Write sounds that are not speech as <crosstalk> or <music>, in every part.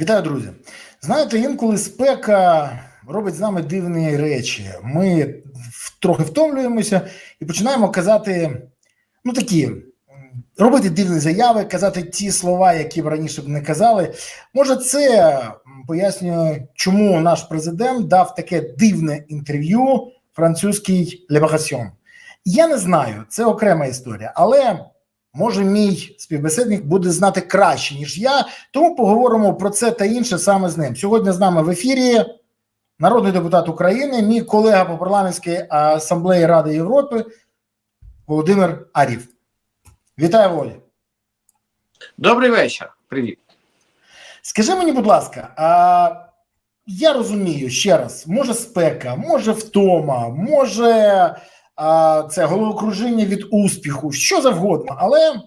Вітаю, друзі. Знаєте, інколи спека робить з нами дивні речі. Ми трохи втомлюємося і починаємо казати, ну такі, робити дивні заяви, казати ті слова, які б раніше б не казали. Може, це пояснює, чому наш президент дав таке дивне інтерв'ю французькій Лебагасьон. Я не знаю, це окрема історія, але може мій співбесідник буде знати краще, ніж я. Тому поговоримо про це та інше саме з ним. Сьогодні з нами в ефірі народний депутат України, мій колега по парламентській асамблеї Ради Європи Володимир Арів. Вітаю, Володя. Добрий вечір. Привіт. Скажи мені, будь ласка, а я розумію ще раз, може спека, може втома, може це головокружіння від успіху, що завгодно. Але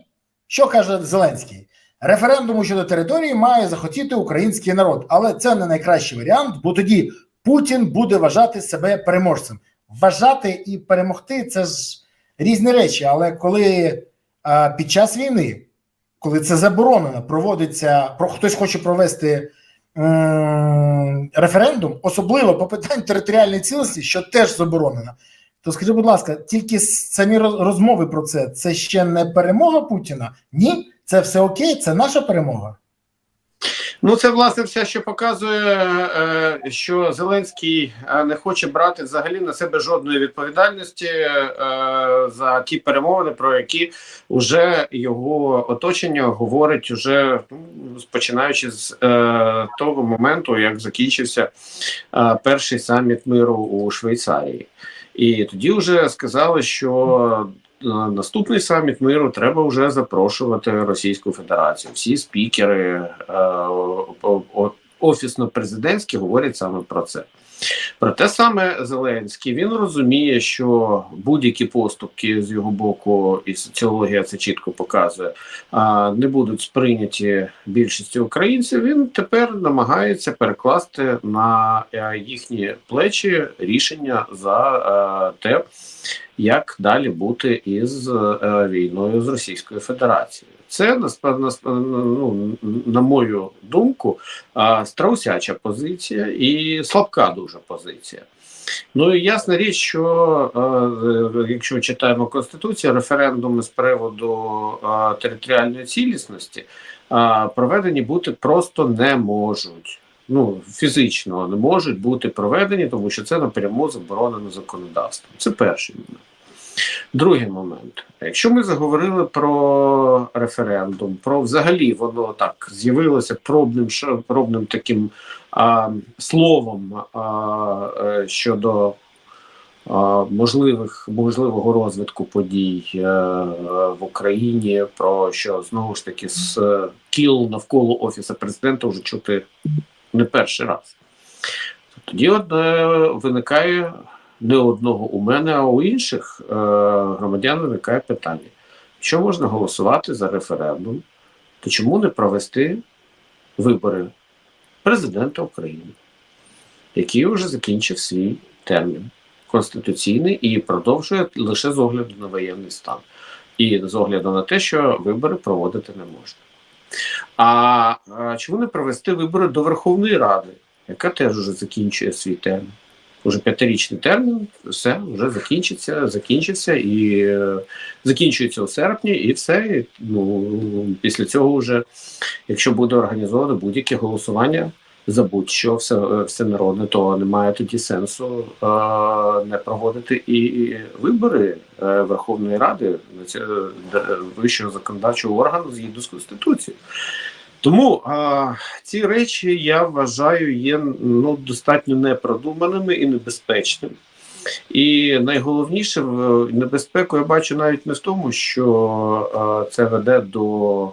що каже Зеленський? Референдуму щодо території має захотіти український народ, але це не найкращий варіант, бо тоді Путін буде вважати себе переможцем. Вважати і перемогти це ж різні речі. Але коли а, під час війни коли це заборонено, проводиться про хтось хоче провести м, референдум, особливо по питань територіальної цілості, що теж заборонено. То скажи, будь ласка, тільки самі роз- розмови про це це ще не перемога Путіна? Ні, це все окей, це наша перемога. Ну, це власне все, що показує, е, що Зеленський е, не хоче брати взагалі на себе жодної відповідальності е, за ті перемовини, про які вже його оточення говорить, уже ну, починаючи з того моменту, як закінчився перший саміт миру у Швейцарії. І тоді вже сказали, що на наступний саміт миру треба вже запрошувати Російську Федерацію. Всі спікери е, офісно-президентські говорять саме про це. Проте саме Зеленський він розуміє, що будь-які поступки з його боку, і соціологія це чітко показує, не будуть сприйняті більшістю українців. Він тепер намагається перекласти на е, їхні плечі рішення за е, те, як далі бути із е, війною з Російською Федерацією. Це ну, на мою думку страусяча позиція і слабка дуже позиція. Ну і ясна річ, що е, якщо читаємо Конституцію, референдуми з приводу територіальної цілісності проведені бути просто не можуть. Ну, фізично не можуть бути проведені, тому що це напряму заборонено законодавством. Це перший момент. Другий момент. Якщо ми заговорили про референдум, про взагалі воно так з'явилося пробним пробним таким а, словом а, е, щодо а, можливих можливого розвитку подій е, в Україні, про що знову ж таки з е, кіл навколо офісу президента вже чути не перший раз. Тоді от виникає не одного у мене, а у інших е, громадян виникає питання: що можна голосувати за референдум, то чому не провести вибори президента України, який вже закінчив свій термін конституційний і продовжує лише з огляду на воєнний стан, і з огляду на те, що вибори проводити не можна. А, а чому не провести вибори до Верховної Ради, яка теж вже закінчує свій термін? Уже п'ятирічний термін, все вже закінчиться, закінчиться і е, закінчується у серпні, і все. І, ну після цього, вже, якщо буде організовано будь-яке голосування за будь-що все, е, всенародне, то немає тоді сенсу е, не проводити і, вибори е, Верховної Ради е, вищого законодавчого органу згідно з конституцією. Тому а, ці речі я вважаю є ну достатньо непродуманими і небезпечними. І найголовніше небезпеку я бачу навіть не в тому, що це веде до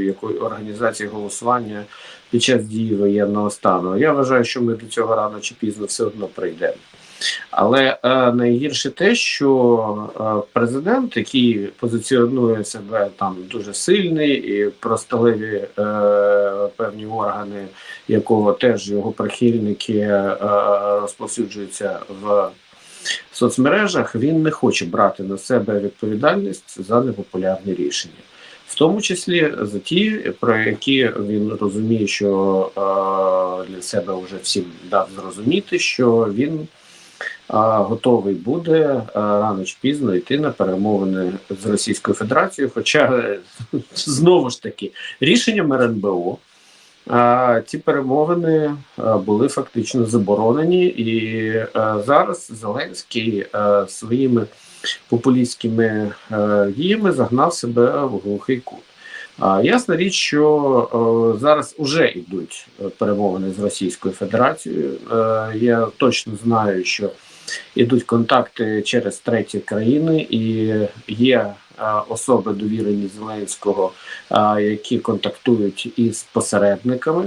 якої організації голосування під час дії воєнного стану. Я вважаю, що ми до цього рано чи пізно все одно прийдемо. Але е, найгірше те, що е, президент, який позиціонує себе там дуже сильний, і просталиві е, певні органи, якого теж його прихильники е, розповсюджуються в соцмережах, він не хоче брати на себе відповідальність за непопулярні рішення. в тому числі за ті, про які він розуміє, що е, для себе вже всім дав зрозуміти, що він а, готовий буде а, рано чи пізно йти на перемовини з Російською Федерацією. Хоча е, <laughs> знову ж таки рішенням РНБО а, ці перемовини а, були фактично заборонені, і а, зараз Зеленський а, своїми популістськими а, діями загнав себе в глухий кут. Ясна річ, що е, зараз уже йдуть е, перемовини з Російською Федерацією. Е, я точно знаю, що йдуть контакти через треті країни, і є особи довірені Зеленського, які контактують із посередниками.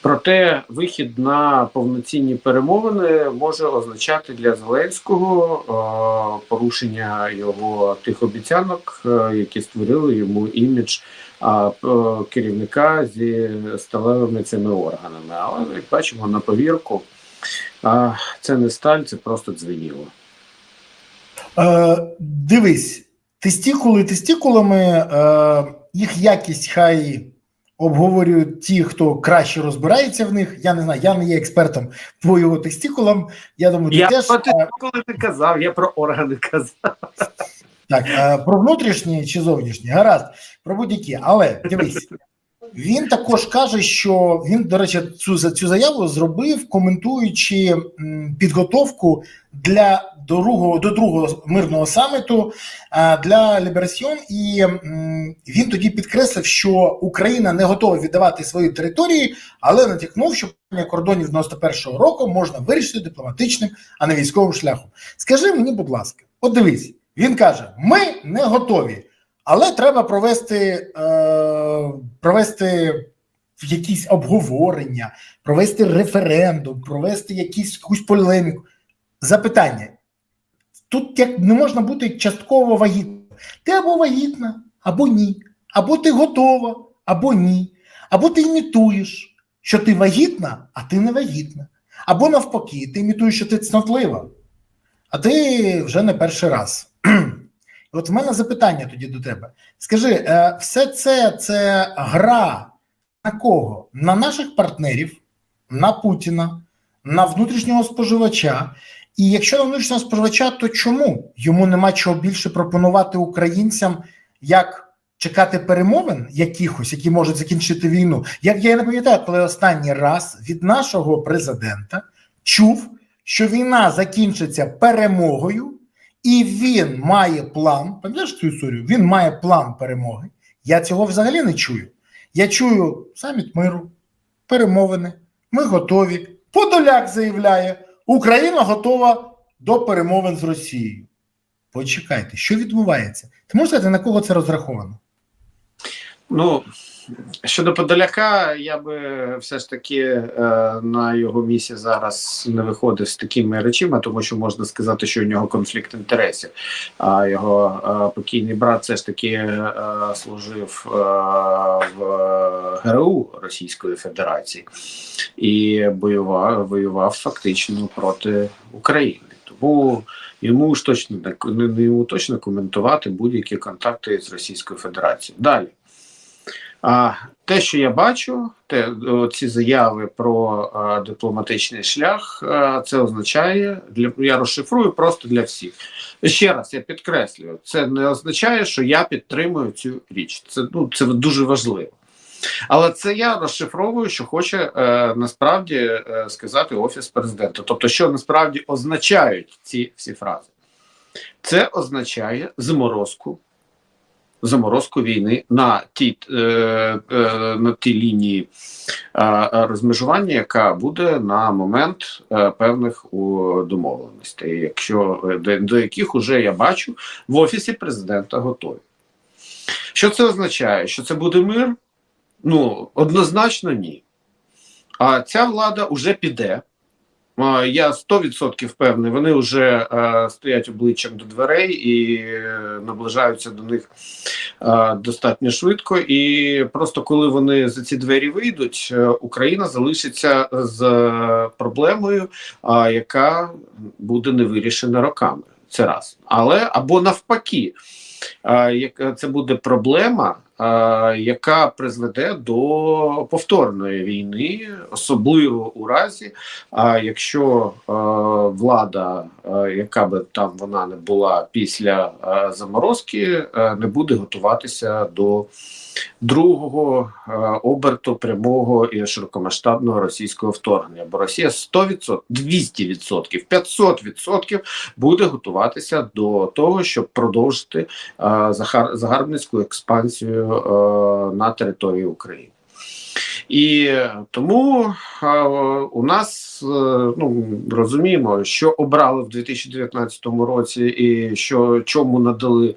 Проте вихід на повноцінні перемовини може означати для Зеленського порушення його тих обіцянок, які створили йому імідж а, е, керівника зі сталевими цими органами. Але як бачимо на повірку, а, це не сталь, це просто дзвеніло. Е, дивись, тестікули тестікулами, е, їх якість хай обговорюють ті, хто краще розбирається в них. Я не знаю, я не є експертом по його тестікулам. Я думаю, ти Я теж коли ти казав, я про органи казав. Так, е, про внутрішні чи зовнішні, гаразд, про будь-які. Але дивись, він також каже, що він, до речі, цю цю заяву зробив, коментуючи підготовку для другого до другого мирного саміту для Ліберасьйон, і він тоді підкреслив, що Україна не готова віддавати свої території, але натякнув, що кордонів 91-го року можна вирішити дипломатичним, а не військовим шляхом. Скажи мені, будь ласка, от дивись, він каже: ми не готові. Але треба провести, е, провести якісь обговорення, провести референдум, провести якісь, якусь полеміку. Запитання: тут як не можна бути частково вагітним. Ти або вагітна, або ні, або ти готова, або ні, або ти імітуєш, що ти вагітна, а ти не вагітна. Або навпаки, ти імітуєш, що ти цнотлива, а ти вже не перший раз. От в мене запитання тоді до тебе. Скажи, е, все це це гра на кого? На наших партнерів, на Путіна, на внутрішнього споживача. І якщо на внутрішнього споживача, то чому йому нема чого більше пропонувати українцям, як чекати перемовин якихось, які можуть закінчити війну? Як я не пам'ятаю, коли останній раз від нашого президента чув, що війна закінчиться перемогою. І він має план. Пам'ятаєш цю історію? Він має план перемоги. Я цього взагалі не чую. Я чую саміт миру, перемовини. Ми готові. Подоляк заявляє, Україна готова до перемовин з Росією. Почекайте, що відбувається? Ти можеш сказати, на кого це розраховано? Ну щодо Подоляка, я би все ж таки е, на його місці зараз не виходив з такими речами, тому що можна сказати, що у нього конфлікт інтересів. А його е, покійний брат все ж таки е, служив е, в ГРУ Російської Федерації і воював, воював фактично проти України. Тому йому ж точно не, йому точно коментувати будь-які контакти з Російською Федерацією. Далі. А те, що я бачу, те ці заяви про а, дипломатичний шлях, а, це означає для я розшифрую просто для всіх. Ще раз я підкреслюю, це не означає, що я підтримую цю річ. Це ну це дуже важливо. Але це я розшифровую, що хоче е, насправді е, сказати офіс президента. Тобто, що насправді означають ці всі фрази, це означає заморозку заморозку війни на тій е, е, на тій лінії е, розмежування, яка буде на момент певних домовленостей, якщо до яких уже я бачу в офісі президента готові. Що це означає? Що це буде мир? Ну однозначно ні. А ця влада вже піде. Я 100% впевнений, вони вже е, стоять обличчям до дверей і е, наближаються до них е, достатньо швидко. І просто коли вони за ці двері вийдуть, Україна залишиться з проблемою, яка буде не вирішена роками. Це раз. Але або навпаки, е, це буде проблема, яка призведе до повторної війни, особливо у разі, якщо влада, яка би там вона не була після заморозки, не буде готуватися до другого оберту прямого і широкомасштабного російського вторгнення, бо Росія 100%, 200%, 500% буде готуватися до того, щоб продовжити загарбницьку експансію на території України. І тому е, у нас е, ну розуміємо, що обрали в 2019 році, і що чому надали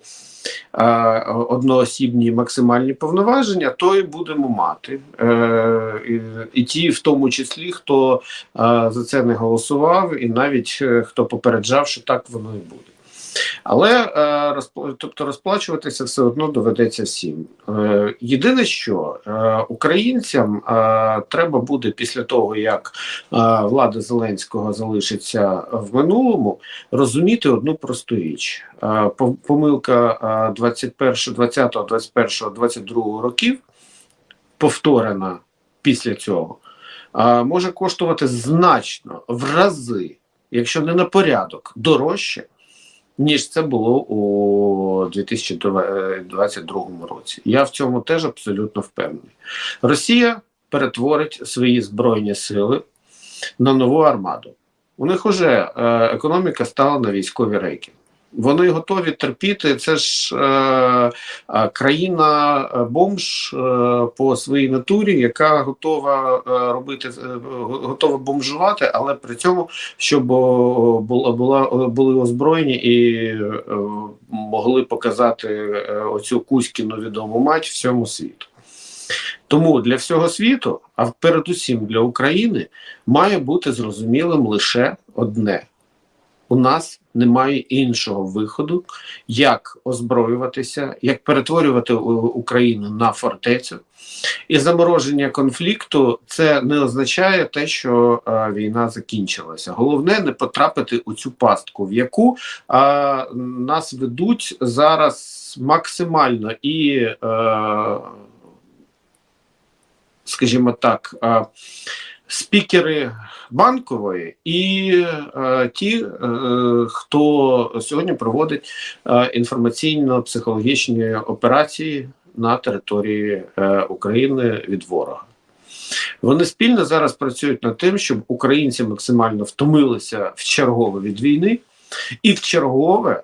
е, одноосібні максимальні повноваження, то і будемо мати. Е, і, ті, в тому числі, хто е, за це не голосував, і навіть е, хто попереджав, що так воно і буде. Але е, тобто розплачуватися все одно доведеться всім. Е, єдине, що е, українцям треба буде після того, як влада Зеленського залишиться в минулому, розуміти одну просту річ: помилка е, 21, 20, 21, 22 років, повторена після цього, може коштувати значно в рази, якщо не на порядок, дорожче ніж це було у 2022 році. Я в цьому теж абсолютно впевнений. Росія перетворить свої збройні сили на нову армаду. У них уже е, економіка стала на військові рейки. Вони готові терпіти. Це ж е, е, країна е, бомж е, по своїй натурі, яка готова робити, готова бомжувати, але при цьому щоб була, була були озброєні і е, могли показати оцю Кузькіну відому мать всьому світу. Тому для всього світу, а передусім для України, має бути зрозумілим лише одне: у нас немає іншого виходу, як озброюватися, як перетворювати Україну на фортецю. І замороження конфлікту це не означає те, що е, війна закінчилася. Головне не потрапити у цю пастку, в яку е, нас ведуть зараз максимально і, е, скажімо так, е, спікери банкової і е, ті, е, хто сьогодні проводить е, інформаційно-психологічні операції на території е, України від ворога. Вони спільно зараз працюють над тим, щоб українці максимально втомилися в чергове від війни і в чергове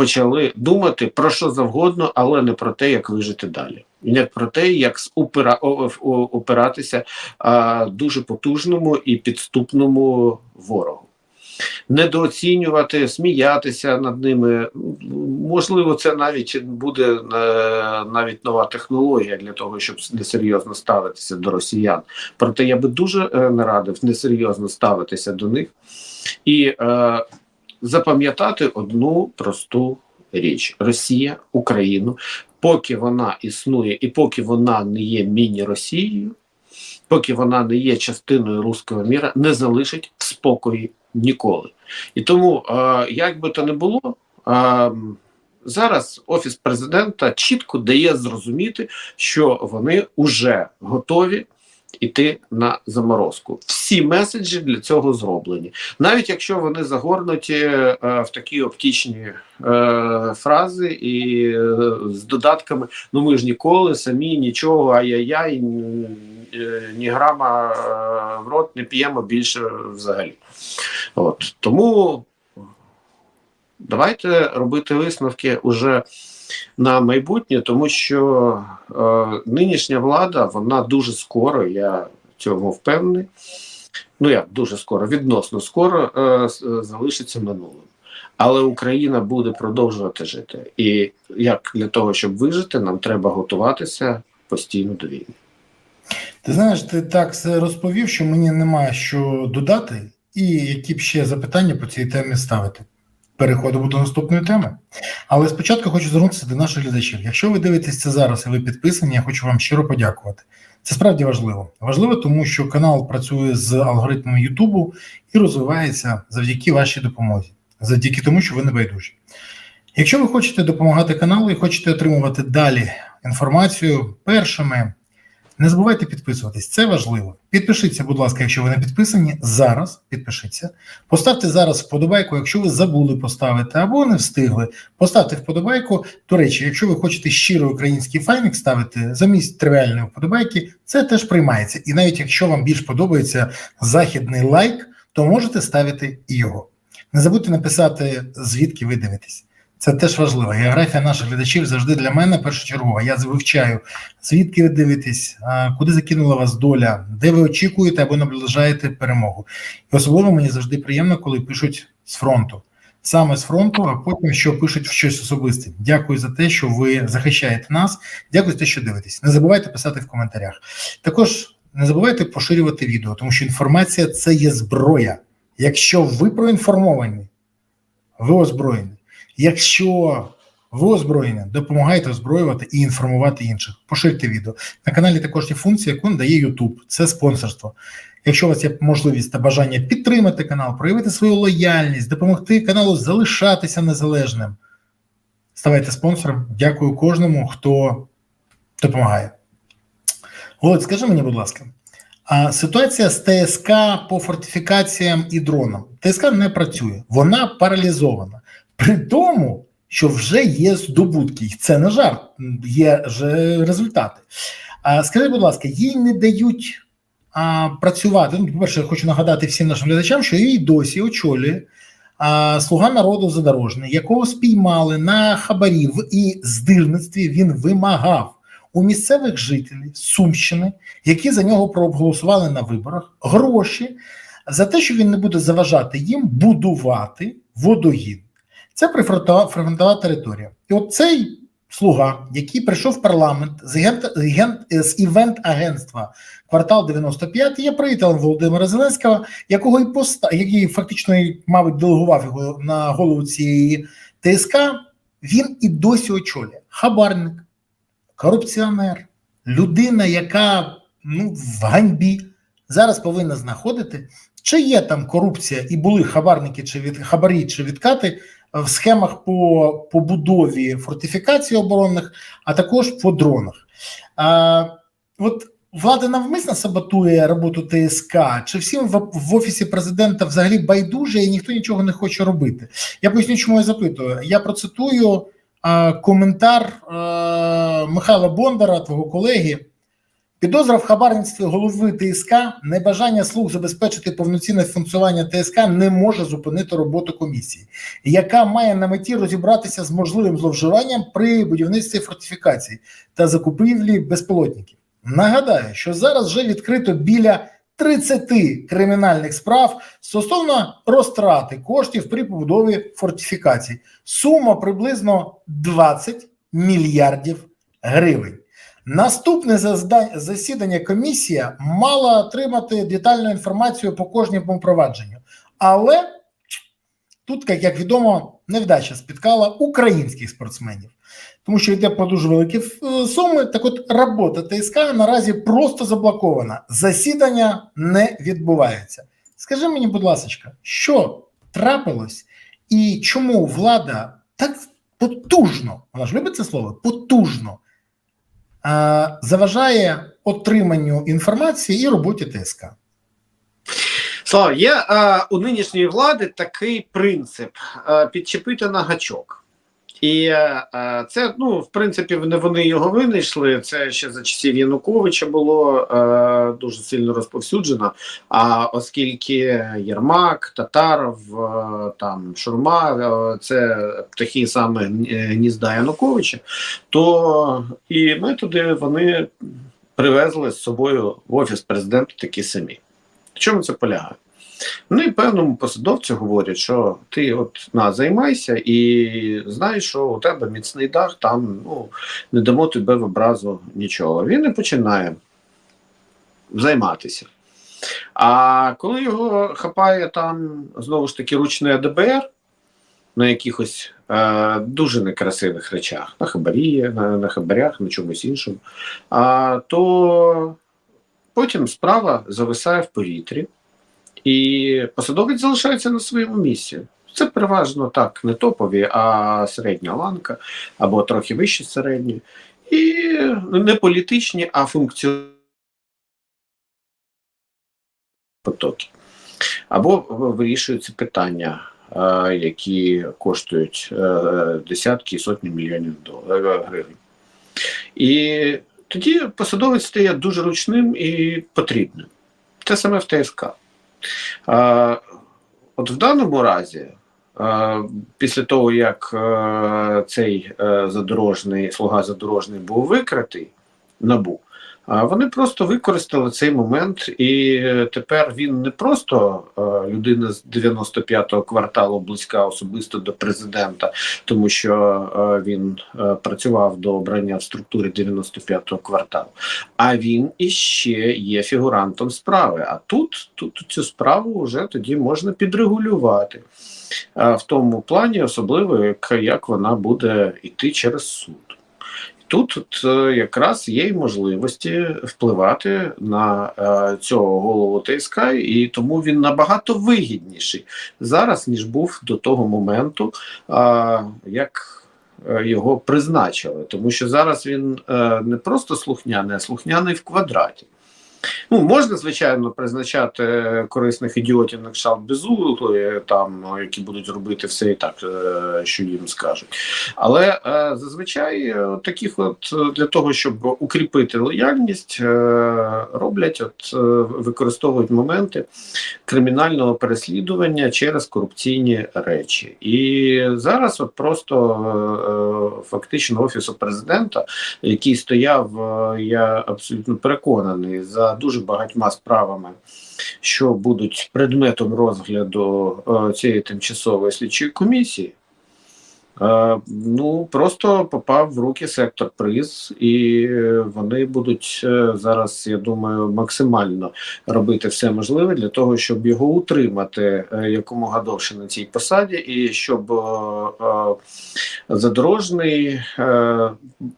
почали думати про що завгодно, але не про те, як вижити далі, не про те, як упира, о- о- опиратися а, дуже потужному і підступному ворогу. Недооцінювати, сміятися над ними. Можливо, це навіть буде е, навіть нова технологія для того, щоб несерйозно ставитися до росіян. Проте я би дуже е, не радив несерйозно ставитися до них і е, запам'ятати одну просту річ: Росія, Україну, поки вона існує, і поки вона не є міні-Росією, поки вона не є частиною руського міра, не залишить в спокої ніколи. І тому, як би то не було, зараз офіс президента чітко дає зрозуміти, що вони вже готові іти на заморозку. Всі меседжі для цього зроблені, навіть якщо вони загорнуті е, в такі оптичні е, фрази і е, з додатками: ну ми ж ніколи самі нічого, ай-яй-яй, ні, е, грама е, в рот не п'ємо більше взагалі. От тому давайте робити висновки уже на майбутнє, тому що е, нинішня влада, вона дуже скоро, я в цьому впевнений. Ну як дуже скоро, відносно скоро е, е, залишиться минулим. Але Україна буде продовжувати жити. І як для того, щоб вижити, нам треба готуватися постійно до війни. Ти знаєш, ти так розповів, що мені немає що додати, і які б ще запитання по цій темі ставити. Переходимо до наступної теми. Але спочатку хочу звернутися до наших глядачів. Якщо ви дивитесь це зараз і ви підписані, я хочу вам щиро подякувати. Це справді важливо. Важливо, тому що канал працює з алгоритмами Ютубу і розвивається завдяки вашій допомозі, завдяки тому, що ви не байдужі. Якщо ви хочете допомагати каналу і хочете отримувати далі інформацію першими. Не забувайте підписуватись, це важливо. Підпишіться, будь ласка, якщо ви не підписані. Зараз підпишіться. Поставте зараз вподобайку, якщо ви забули поставити або не встигли. Поставте вподобайку. До речі, якщо ви хочете щиро український файник ставити замість тривіальної вподобайки, це теж приймається. І навіть якщо вам більш подобається західний лайк, то можете ставити і його. Не забудьте написати, звідки ви дивитесь. Це теж важливо. Географія наших глядачів завжди для мене першочергова. Я вивчаю, звідки ви дивитесь, куди закинула вас доля, де ви очікуєте або наближаєте перемогу. І особливо мені завжди приємно, коли пишуть з фронту. Саме з фронту, а потім що пишуть в щось особисте. Дякую за те, що ви захищаєте нас. Дякую за те, що дивитесь. Не забувайте писати в коментарях. Також не забувайте поширювати відео, тому що інформація це є зброя. Якщо ви проінформовані, ви озброєні. Якщо ви озброєні, допомагайте озброювати і інформувати інших. Поширте відео. На каналі також є функція, яку надає YouTube. Це спонсорство. Якщо у вас є можливість та бажання підтримати канал, проявити свою лояльність, допомогти каналу залишатися незалежним, ставайте спонсором. Дякую кожному, хто допомагає. Володь, скажи мені, будь ласка, а ситуація з ТСК по фортифікаціям і дронам. ТСК не працює, вона паралізована. При тому, що вже є здобутки, і це не жарт, є вже результати. Скажи, будь ласка, їй не дають а, працювати. Ну, по-перше, я хочу нагадати всім нашим глядачам, що її досі очолює а, слуга народу задорожний, якого спіймали на хабарі в і здирництві. Він вимагав у місцевих жителів Сумщини, які за нього проголосували на виборах, гроші за те, що він не буде заважати їм будувати водогін. Це прифронтова територія. І от цей слуга, який прийшов в парламент з івент-агентства квартал 95, є приятелем Володимира Зеленського, якого і поста, який фактично, мабуть, делегував його на голову цієї ТСК. Він і досі очолює хабарник, корупціонер, людина, яка ну, в ганьбі зараз повинна знаходити, чи є там корупція і були хабарники, чи від хабарі, чи відкати в схемах по побудові фортифікацій оборонних, а також по дронах. А, От влада навмисно саботує роботу ТСК, чи всім в, в офісі президента взагалі байдуже і ніхто нічого не хоче робити? Я поясню, чому я запитую. Я процитую а, коментар а, Михайла Бондара, твого колеги. Підозра в хабарництві голови ТСК, небажання слуг забезпечити повноцінне функціонування ТСК не може зупинити роботу комісії, яка має на меті розібратися з можливим зловживанням при будівництві фортифікацій та закупівлі безпілотників. Нагадаю, що зараз вже відкрито біля 30 кримінальних справ стосовно розтрати коштів при побудові фортифікацій. Сума приблизно 20 мільярдів гривень. Наступне засідання комісія мала отримати детальну інформацію по кожному провадженню, але тут, як, відомо, невдача спіткала українських спортсменів, тому що йде по дуже великі суми. Так, от робота ТСК наразі просто заблокована. Засідання не відбувається. Скажи мені, будь ласка, що трапилось і чому влада так потужно, вона ж любить це слово, потужно заважає отриманню інформації і роботі ТСК. Слава, є е, у нинішньої влади такий принцип е, підчепити на гачок. І е, це, ну, в принципі, не вони його винайшли. Це ще за часів Януковича було е, дуже сильно розповсюджено. А оскільки Єрмак, Татаров, е, там Шурма, це такі саме гнізда Януковича, то і методи вони привезли з собою в офіс президента такі самі. В чому це полягає? Ну і певному посадовцю говорять, що ти от на займайся і знаєш, що у тебе міцний дах, там ну не дамо тобі в образу нічого. Він не починає займатися. А коли його хапає там знову ж таки ручне ДБР на якихось е, дуже некрасивих речах, на хабарі, на, на хабарях, на чомусь іншому, а, то потім справа зависає в повітрі. І посадовець залишається на своєму місці. Це переважно так, не топові, а середня ланка або трохи вище середньої. і не політичні, а функціональні потоки. Або вирішуються питання, е, які коштують е, десятки і сотні мільйонів е, гривень. І тоді посадовець стає дуже ручним і потрібним. Те саме в ТСК. Е, От в даному разі, е, після того, як е, цей задорожний слуга задорожний був викритий набу, а вони просто використали цей момент, і е, тепер він не просто е, людина з 95-го кварталу близька особисто до президента, тому що е, він працював до обрання в структурі 95-го кварталу, а він іще є фігурантом справи. А тут, тут цю справу вже тоді можна підрегулювати. В тому плані, особливо як, як вона буде йти через суд. Тут от, е, якраз є й можливості впливати на е, цього голову ТСК, і тому він набагато вигідніший зараз, ніж був до того моменту, е, як е, його призначили. Тому що зараз він е, не просто слухняний, а слухняний в квадраті. Ну, можна, звичайно, призначати корисних ідіотів на кшталт Безуглої, там, які будуть робити все і так, е, що їм скажуть. Але е, зазвичай е, таких от е, для того, щоб укріпити лояльність, е, роблять, от е, використовують моменти кримінального переслідування через корупційні речі. І зараз, от просто е, е, фактично офісу президента, який стояв, е, я абсолютно переконаний, за дуже багатьма справами. Що будуть предметом розгляду е, цієї тимчасової слідчої комісії, Ну просто попав в руки сектор приз, і е, вони будуть е, зараз, я думаю, максимально робити все можливе для того, щоб його утримати е, якомога довше на цій посаді, і щоб е, е, задорожний е,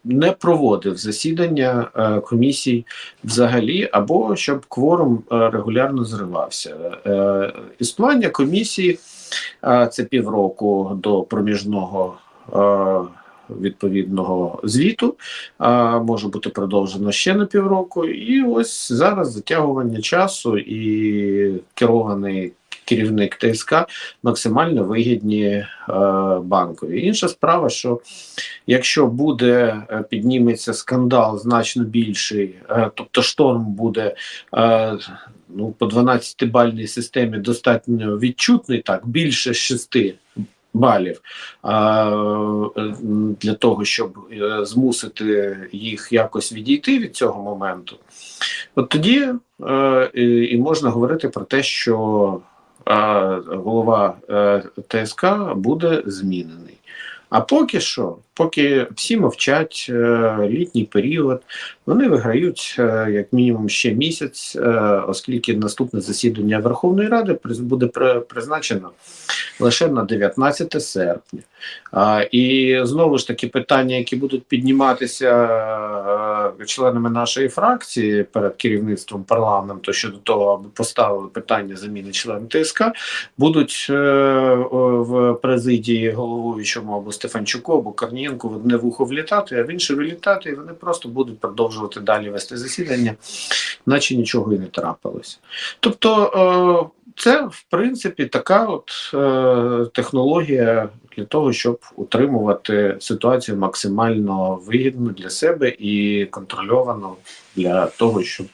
не проводив засідання е, комісій взагалі, або щоб кворум е, регулярно зривався. Е, Існування комісії. Це півроку до проміжного відповідного звіту. А Може бути продовжено ще на півроку. І ось зараз затягування часу і керований керівник ТСК максимально вигідні е, банкові. Інша справа, що якщо буде е, підніметься скандал значно більший, е, тобто шторм буде. Е, ну, по 12-бальній системі достатньо відчутний, так, більше 6 балів а, е, для того, щоб е, змусити їх якось відійти від цього моменту, от тоді е, і, можна говорити про те, що голова е, ТСК буде змінений. А поки що, поки всі мовчать е, літній період, вони виграють е, як мінімум ще місяць, е, оскільки наступне засідання Верховної Ради буде призначено лише на 19 серпня. І знову ж таки питання, які будуть підніматися членами нашої фракції перед керівництвом парламенту щодо того, аби поставили питання заміни членів ТСК, будуть в президії головуючому або Стефанчуку, або Корнієнку в одне вухо влітати, а в інше вилітати, і вони просто будуть продовжувати далі вести засідання, наче нічого і не трапилося. Тобто, е, це в принципі така от е, технологія для того, щоб утримувати ситуацію максимально вигідно для себе і контрольовано для того, щоб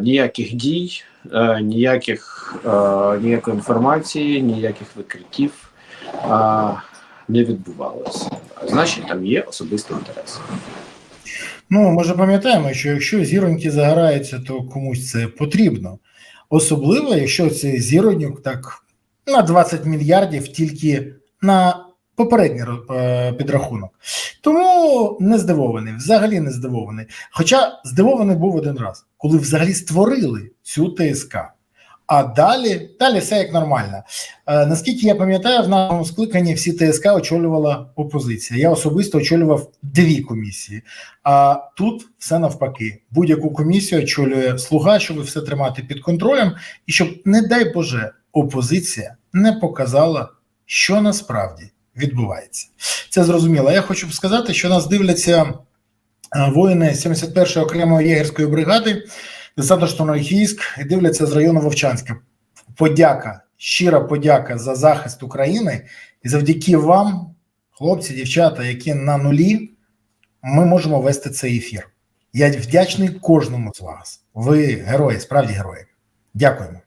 ніяких дій, е, ніяких, ніякої інформації, ніяких викриттів не відбувалося. Значить, там є особистий інтерес. Ну, ми ж пам'ятаємо, що якщо зіроньки загораються, то комусь це потрібно. Особливо, якщо цей зіроньок так на 20 мільярдів тільки на попередній е, підрахунок. Тому не здивований, взагалі не здивований. Хоча здивований був один раз, коли взагалі створили цю ТСК. А далі, далі все як нормально. Е, наскільки я пам'ятаю, в нашому скликанні всі ТСК очолювала опозиція. Я особисто очолював дві комісії. А тут все навпаки. Будь-яку комісію очолює слуга, щоб все тримати під контролем, і щоб, не дай Боже, опозиція не показала, що насправді відбувається. Це зрозуміло. Я хочу сказати, що нас дивляться е, воїни 71-ї окремої єгерської бригади десантно-штурмових військ і дивляться з району Вовчанська. Подяка, щира подяка за захист України, і завдяки вам, хлопці, дівчата, які на нулі, ми можемо вести цей ефір. Я вдячний кожному з вас. Ви герої, справді герої. Дякуємо.